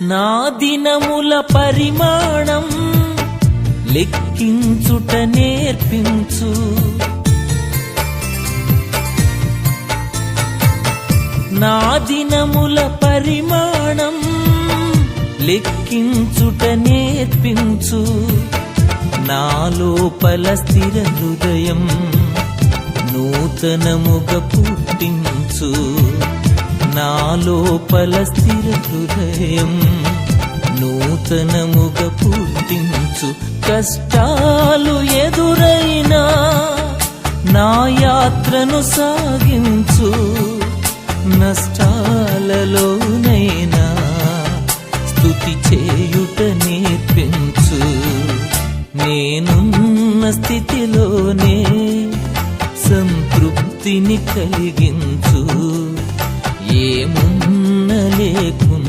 నా దినముల పరిమాణం లెక్కించుట నేర్పించు. నా దినముల పరిమాణం లెక్కించుట నేర్పించు. నా లోపల స్థిర హృదయం నూతనముగ పుట్టించు. నా లోపల స్థిర హృదయం నూతనముగా పుట్టించు కష్టాలు ఎదురైనా నా యాత్రను సాగించు. నష్టాలలోనైనా స్థుతి చేయుట నేర్పించు. నేనున్న స్థితిలోనే సంతృప్తిని కలిగించు. লেখুন